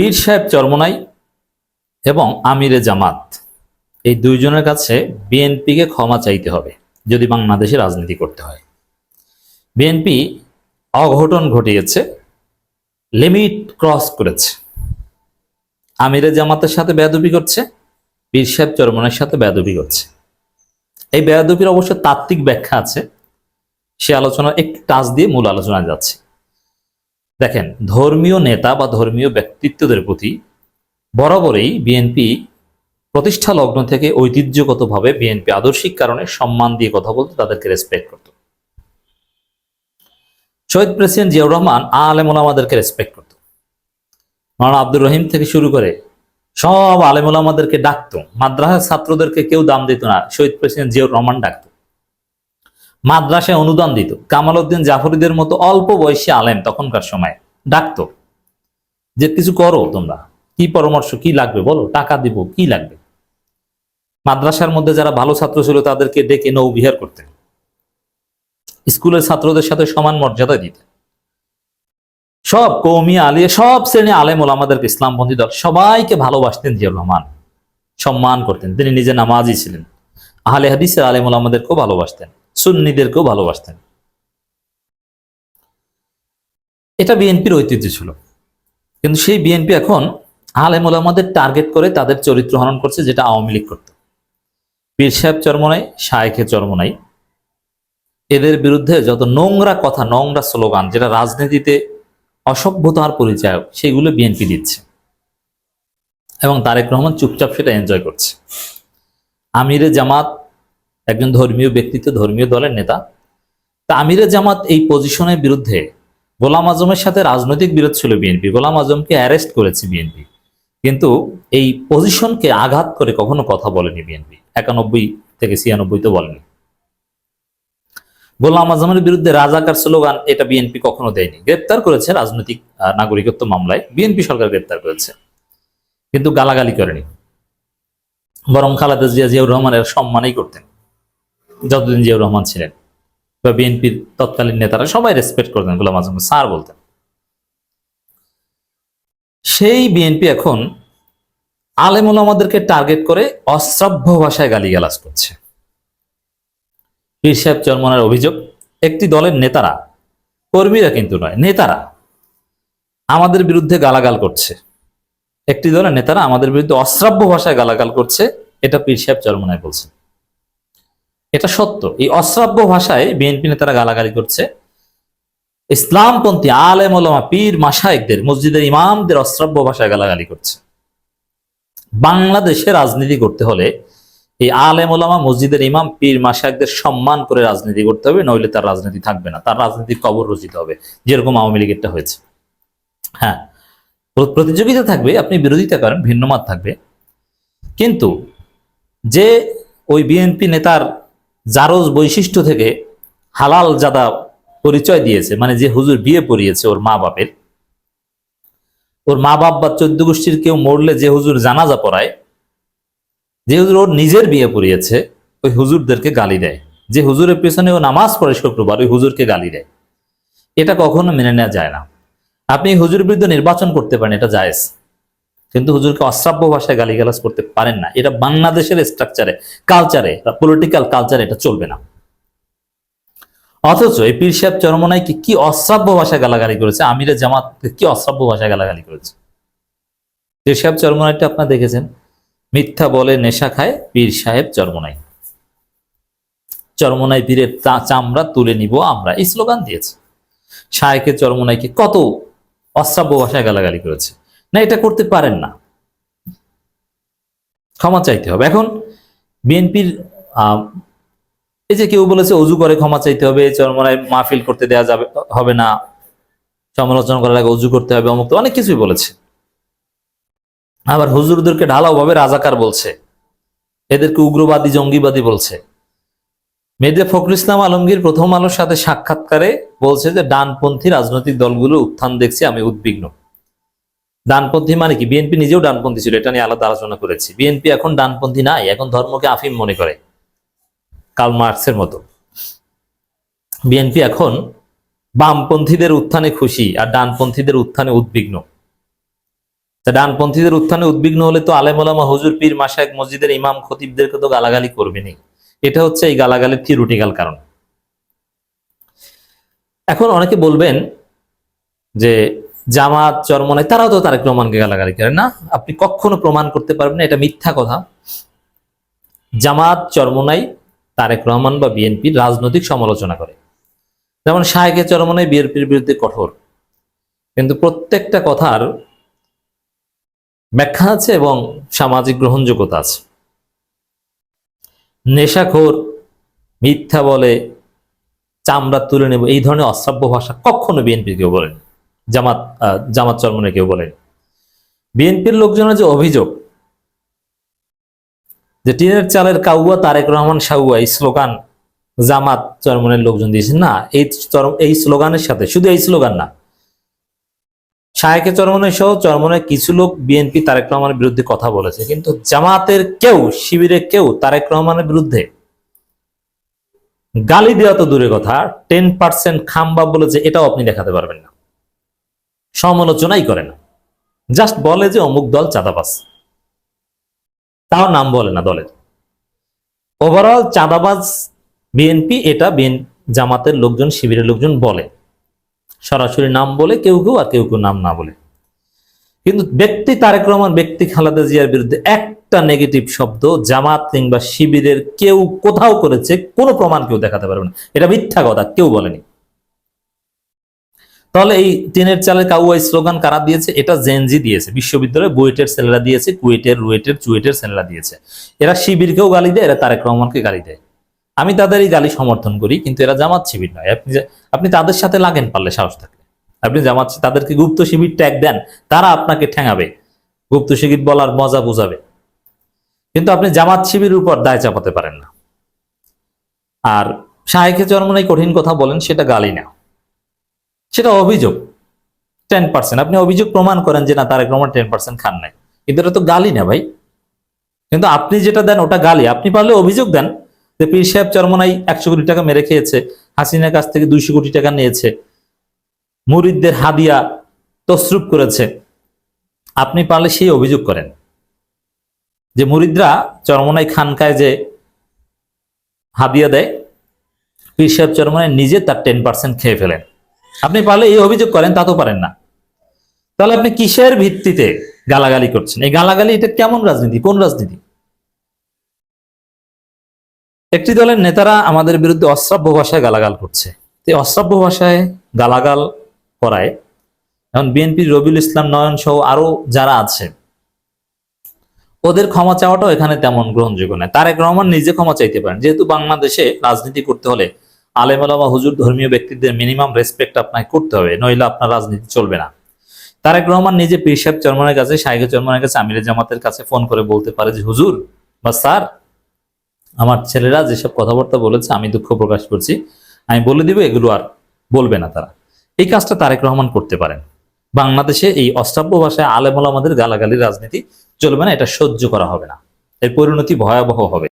পীর সাহেব চরমনাই এবং আমিরে জামাত। এই দুইজনের কাছে বিএনপিকে ক্ষমা চাইতে হবে, যদি বাংলাদেশে রাজনীতি করতে হয়। বিএনপি অঘটন ঘটিয়েছে, লিমিট ক্রস করেছে। আমিরে জামাতের সাথে বেয়াদবি করছে, পীর সাহেব চরমনের সাথে বেয়াদবি করছে। এই বেয়াদবির অবশ্য তাত্ত্বিক ব্যাখ্যা আছে, সে আলোচনা একটু টাচ দিয়ে মূল আলোচনায় যাচ্ছে। দেখেন, ধর্মীয় নেতা বা ধর্মীয় ব্যক্তিত্বদের প্রতি বরাবরই বিএনপি প্রতিষ্ঠা লগ্ন থেকে ঐতিহ্যগতভাবে বিএনপি আদর্শিক কারণে সম্মান দিয়ে কথা বলতে তাদেরকে রেসপেক্ট করত। শহীদ প্রেসিডেন্ট জিয়াউর রহমান আলেম ওলামাদেরকে রেসপেক্ট করত। মাওলানা আব্দুর রহিম থেকে শুরু করে সব আলেম ওলামাদেরকে ডাকতো। মাদ্রাসার ছাত্রদেরকে কেউ দাম দিত না। শহীদ প্রেসিডেন্ট জিয়াউর রহমান ডাকতো। মাদ্রাসায় অনুদান দিত। কামাল উদ্দিন জাফরিদের মতো অল্প বয়সী আলেম তখনকার সময় ডাকতো যে, কিছু করো তোমরা। কি পরামর্শ, কি লাগবে বলো? টাকা দিব, কি লাগবে? মাদ্রাসার মধ্যে যারা ভালো ছাত্র ছিল তাদেরকে ডেকে নৌ বিহার করতেন। স্কুলের ছাত্রদের সাথে সমান মর্যাদা দিতেন। সব কৌমি, আলিয়ে, সব শ্রেণি আলেম ওলামাদেরকে ইসলামপন্থী দল সবাইকে ভালোবাসতেন জিয়াউর রহমান। সম্মান করতেন। তিনি নিজে নামাজই ছিলেন। আহলে হাদিসের আলেম ওলামাদেরকেও ভালোবাসতেন। সুন্নিদেরকেও ভালোবাসতেন। এটা বিএনপির ঐতিহ্য ছিল। কিন্তু সেই বিএনপি এখন আলেম ওলামাদের টার্গেট করে তাদের চরিত্র হনন করছে যেটা আওয়ামী লীগ করত। পীর সাহেব চরমনাই শায়েখে চরমনাই এদের বিরুদ্ধে যত নোংরা কথা, নোংরা স্লোগান, যেটা রাজনীতিতে অসভ্যতার পরিচয় সেগুলো বিএনপি দিচ্ছে। এবং তারেক রহমান চুপচাপ সেটা এনজয় করছে। আমিরে জামাত একজন ধর্মীয় ব্যক্তিত্ব, ধর্মীয় দলের নেতা। তা আমিরে জামাত এই পজিশনের বিরুদ্ধে গোলাম আজমের সাথে রাজনৈতিক বিরোধ ছিল বিএনপি। গোলাম আজমকে অ্যারেস্ট করেছে বিএনপি। কিন্তু এই পজিশনকে আঘাত করে কখনো কথা বলেনি বিএনপি। একানব্বই থেকে ছিয়ানব্বই তো বলেনি। গোলাম আজমের বিরুদ্ধে রাজাকার স্লোগান এটা বিএনপি কখনো দেয়নি। গ্রেপ্তার করেছে রাজনৈতিক নাগরিকত্ব মামলায়। বিএনপি সরকার গ্রেপ্তার করেছে। কিন্তু গালাগালি করেনি। বরং খালেদা জিয়া জিয়াউর রহমানের সম্মানই করতেন। যতদিন জিয়াউর রহমান ছিলেন বা বিএনপির তৎকালীন নেতারা সবাই রেসপেক্ট করতেন, গোলাম আজমকে স্যার বলতেন। সেই বিএনপি এখন আলেমুল আমাদেরকে টার্গেট করে অশ্রাব্য ভাষায় গালিগালাজ করছে। পীর সাহেব চরমনের অভিযোগ, একটি দলের নেতারা, কর্মীরা কিন্তু নয়, নেতারা আমাদের বিরুদ্ধে গালাগাল করছে। একটি দলের নেতারা আমাদের বিরুদ্ধে অশ্রাব্য ভাষায় গালাগাল করছে, এটা পীর সাহেব চরমনায় বলছে এটা সত্য। এই অশ্রাব্য ভাষায় বিএনপি নেতারা গালাগালি করছে। ইসলামপন্থী আলেম ওলামা পীর মাসায়েকদের মসজিদের ইমামদের অশ্রাব্য ভাষায় গালাগালি করছে। বাংলাদেশে রাজনীতি করতে হলে এই আলেম ওলামা, মসজিদের ইমাম, পীর মাসায়েকদের সম্মান করে রাজনীতি করতে হবে, নইলে তার রাজনীতি থাকবে না। তার রাজনীতির কবর রচিত হবে, যেরকম আওয়ামী লীগেরটা হয়েছে। হ্যাঁ প্রতিযোগিতা থাকবে, আপনি বিরোধিতা করেন ভিন্ন মত থাকবে। কিন্তু যে ওই বিএনপি নেতার জারজ বৈশিষ্ট্য থেকে হালাল জাদা পরিচয় দিয়েছে মানে যে হুজুর বিয়ে পড়িয়েছে ওর মা বাপের। ওর মা বাপ বা চোদ্দ গোষ্ঠীর কেউ মরলে যে হুজুর জানাজা পড়ায়, যে হুজুর ওর নিজের বিয়ে পড়িয়েছে, ওই হুজুরদেরকে গালি দেয়। যে হুজুরের পেছনে ও নামাজ পড়ে শুক্রবার, ওই হুজুরকে গালি দেয়। এটা কখনো মেনে নেওয়া যায় না। আপনি হুজুর বিরুদ্ধে নির্বাচন করতে পারেন, এটা জায়েজ। কিন্তু হুজুরকে অশ্রাব্য ভাষায় গালিগালাজ করতে পারেন না। এটা বাংলাদেশের স্ট্রাকচারে কালচারে পলিটিক্যাল কালচারে এটা চলবে না। অথচ এই পীর সাহেব চরমনাইকে কি অশ্রাব্য ভাষায় গালাগালি করেছে? আমিরে জামাত কি অশ্রাব্য ভাষায় গালাগালি করেছে? পীর সাহেব চরমনাইটা আপনারা দেখেছেন, মিথ্যা বলে নেশা খায় পীর সাহেব চরমনাই। চরমনাই পীরের চামড়া তুলে নিব আমরা। এই স্লোগান দিয়েছে। শায়েকের চরমনাইকে কত অশ্রাব্য ভাষায় গালাগালি করেছে। না, এটা করতে পারেন না। ক্ষমা চাইতে হবে। এখন বিএনপির এই যে কেউ বলেছে অজু করে ক্ষমা চাইতে হবে, চরমনায় মাহফিল করতে দেয়া যাবে, হবে না, সমালোচনা করার আগে অজু করতে হবে, অমুক অনেক কিছুই বলেছে। আবার হুজুরদেরকে ঢালাওভাবে রাজাকার বলছে, এদেরকে উগ্রবাদী, জঙ্গিবাদী বলছে। মেয়েদের ফখরুল ইসলাম আলমগীর প্রথম আলোর সাথে সাক্ষাৎকারে বলছে যে, ডানপন্থী রাজনৈতিক দলগুলোর উত্থান দেখছি, আমি উদ্বিগ্ন। ডানপন্থী মানে কি? বিএনপি নিজেও ডানপন্থী ছিল, এটা নিয়ে আলাদা আলোচনা করেছি। বিএনপি এখন ডানপন্থী নাই, এখন ধর্মকে আফিম মনে করে। কাল মার্কসের মতো। বিএনপি এখন বামপন্থীদের উত্থানে খুশি আর ডানপন্থীদের উত্থানে উদ্বিগ্ন। ডানপন্থীদের উত্থানে উদ্বিগ্ন হলে তো আলেম ওলামা হুজুর পীর মাসায়েক মসজিদের ইমাম খতিবদেরকে তো গালাগালি করবেনই এটা হচ্ছে এই গালাগালির থিওরিটিক্যাল কারণ? এখন অনেকে বলবেন যে জামাত, চরমনাই, তারাও তো তারেক রহমানকে গালাগালি করেন না? আপনি কখনো প্রমাণ করতে পারবেন না, এটা মিথ্যা কথা। জামাত, চরমনাই, তারেক রহমান বা বিএনপির রাজনৈতিক সমালোচনা করে। যেমন শাহেকে চরমনাই বিএনপির বিরুদ্ধে কঠোর। কিন্তু প্রত্যেকটা কথার ব্যাখ্যা আছে এবং সামাজিক গ্রহণযোগ্যতা আছে। নেশাখোর, মিথ্যা বলে চামড়া তুলে নেব, এই ধরনের অশ্রাব্য ভাষা কখনো বিএনপি কেউ বলেন। জামাত জামাত চরমনে কেউ বলেন। বিএনপির লোকজনের যে অভিযোগ, যে টিনের চালের কাউয়া তারেক রহমান সাউয়া, এই স্লোগান জামাত চরমনের লোকজন দিয়েছে না, এই এই স্লোগানের সাথে, শুধু এই স্লোগান না, শায়েকে চরমনের সহ চরমনের কিছু লোক বিএনপি তারেক রহমানের বিরুদ্ধে কথা বলেছে, কিন্তু জামাতের কেউ শিবিরের কেউ তারেক রহমানের বিরুদ্ধে গালি দেওয়া তো দূরের কথা, টেন পার্সেন্ট খাম্বা বলেছে, এটাও আপনি দেখাতে পারবেন না। সমালোচনাই করে না। জাস্ট বলে যে অমুক দল চাঁদাবাজ। তাও নাম বলে না দলের। ওভারঅল চাঁদাবাজ বিএনপি এটা বিএন জামাতের লোকজন, শিবিরের লোকজন বলে। সরাসরি নাম বলে, কেউ কেউ আর কেউ কেউ নাম না বলে। কিন্তু ব্যক্তি তারেক রহমান, ব্যক্তি খালেদা জিয়ার বিরুদ্ধে একটা নেগেটিভ শব্দ জামাত কিংবা শিবিরের কেউ কোথাও করেছে, কোনো প্রমাণ কেউ দেখাতে পারবে না। এটা মিথ্যা কথা, কেউ বলেনি। তাহলে এই টিনের চালের কাউয়াই স্লোগান কারা দিয়েছে? এটা জেনজি দিয়েছে। বিশ্ববিদ্যালয়ে বুয়েটের ছেলেরা দিয়েছে, কুয়েটের, রুয়েটের, চুয়েটের ছেলেরা দিয়েছে। এরা শিবিরকেও গালি দেয়, এরা তারেক রহমানকে গালি দেয়। আমি তাদের এই গালি সমর্থন করি, কিন্তু এরা জামাত শিবির নয়। আপনি আপনি তাদের সাথে লাগেন পারলে সাহস থাকলে আপনি জামাত তাদেরকে গুপ্ত শিবির ট্যাগ দেন, তারা আপনাকে ঠেঙাবে। গুপ্ত শিবির বলার মজা বুঝাবে। কিন্তু আপনি জামাত শিবির উপর দায় চাপাতে পারেন না। আর শাহেখে চরমনাই কঠিন কথা বলেন, সেটা গালি না সেটা অভিযোগ টেন পার্সেন্ট আপনি অভিযোগ প্রমাণ করেন যে না, তারেক রহমান টেন পার্সেন্ট খান নাই। কিন্তু এটা তো গালি না ভাই। কিন্তু আপনি যেটা দেন, ওটা গালি। আপনি পারলে অভিযোগ দেন যে পীর সাহেব চরমনাই একশো কোটি টাকা মেরে খেয়েছে, হাসিনার কাছ থেকে দুইশো কোটি টাকা নিয়েছে, মুরিদদের হাদিয়া তসরুপ করেছে। আপনি পারলে সেই অভিযোগ করেন। যে মুরিদরা চরমনাই খানকায় যে হাদিয়া দেয়, পীর সাহেব চরমনাই নিজে তার টেন পার্সেন্ট খেয়ে ফেলেন। আপনি পারলে এই অভিযোগ করেন তা তো পারেন না। তাহলে আপনি কিসের ভিত্তিতে গালাগালি করছেন? এই গালাগালি, এটা কেমন রাজনীতি? কোন রাজনীতি? একটি দলের নেতারা আমাদের বিরুদ্ধে অশ্রাব্য ভাষায় গালাগাল করছে। এই অশ্রাব্য ভাষায় গালাগাল করায়, এখন বিএনপি, রবিউল ইসলাম, নয়ন সহ আরও যারা আছে, ওদের ক্ষমা চাওয়াটাও এখানে তেমন গ্রহণযোগ্য নয়। তারেক রহমান নিজে ক্ষমা চাইতে পারেন। যেহেতু বাংলাদেশে রাজনীতি করতে হলে আলেম আলামা, হুজুর, ধর্মীয় ব্যক্তিদের মিনিমাম রেসপেক্ট আপনাকে করতে হবে, নইলে আপনার রাজনীতি চলবে না। তারেক রহমান নিজে পীর সাহেব চরমনের কাছে শাহিগ চরমনের কাছে আমিরের জামাতের কাছে ফোন করে বলতে পারে যে, হুজুর, বা স্যার, আমার ছেলেরা যেসব কথাবার্তা বলেছে, আমি দুঃখ প্রকাশ করছি। আমি বলে দিব, এগুলো আর বলবে না তারা। এই কাজটা তারেক রহমান করতে পারেন। বাংলাদেশে এই অষ্টাব্য ভাষায় আলেমুল আমাদের গালাগালির রাজনীতি চলবে না, এটা সহ্য করা হবে না। এর পরিণতি ভয়াবহ হবে।